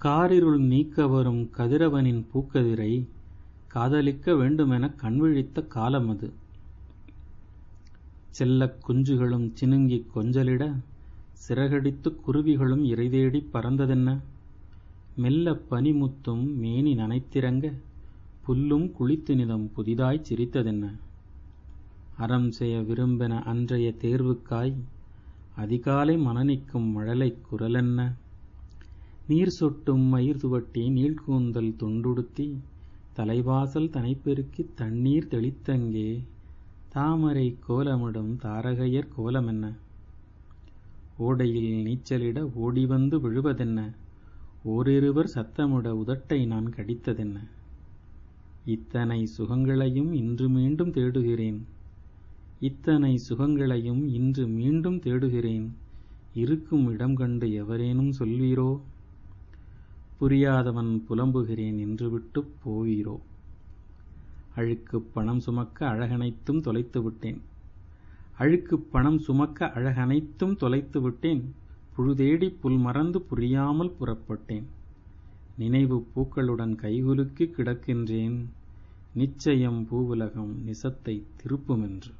காரிருள் நீக்க வரும் கதிரவனின் பூக்கதிரை காதலிக்க வேண்டுமென கண்விழித்த காலம் அது செல்லக் குஞ்சுகளும் சினுங்கிக் கொஞ்சலிட சிறகடித்துக் குருவிகளும் இறைதேடி பறந்ததென்ன? மெல்லப் பனிமுத்தும் மேனி நனைத்திறங்க புல்லும் குளித்துநிதம் புதிதாய் சிரித்ததென்ன? அறம் செய்ய விரும்பென அன்றைய தேர்வுக்காய் அதிகாலை மனநிக்கும் மழலைக் குரலென்ன? நீர் சொட்டும் மயிர் துவட்டி நீள்கூந்தல் துண்டுடுத்தி தலைவாசல் தனைப்பெருக்கி தண்ணீர் தெளித்தங்கே தாமரை கோலமிடும் தாரகையர் கோலமென்ன? ஓடையில் நீச்சலிட ஓடிவந்து விழுவதென்ன? ஓரிருவர் சத்தமிட உதட்டை நான் கடித்ததென்ன? இத்தனை சுகங்களையும் இன்று மீண்டும் தேடுகிறேன் இத்தனை சுகங்களையும் இன்று மீண்டும் தேடுகிறேன் இருக்கும் இடம் கண்டு எவரேனும் சொல்வீரோ? புரியாதவன் புலம்புகிறேன் என்று விட்டு போகிறோ அழுக்குப் பணம் சுமக்க அழகனைத்தும் தொலைத்து விட்டேன் அழுக்குப் பணம் சுமக்க அழகனைத்தும் தொலைத்துவிட்டேன் புழுதேடி புல் மறந்து புரியாமல் புறப்பட்டேன். நினைவு பூக்களுடன் கைகுலுக்கி கிடக்கின்றேன் நிச்சயம் பூவுலகம் நிசத்தைத் திருப்புமென்று.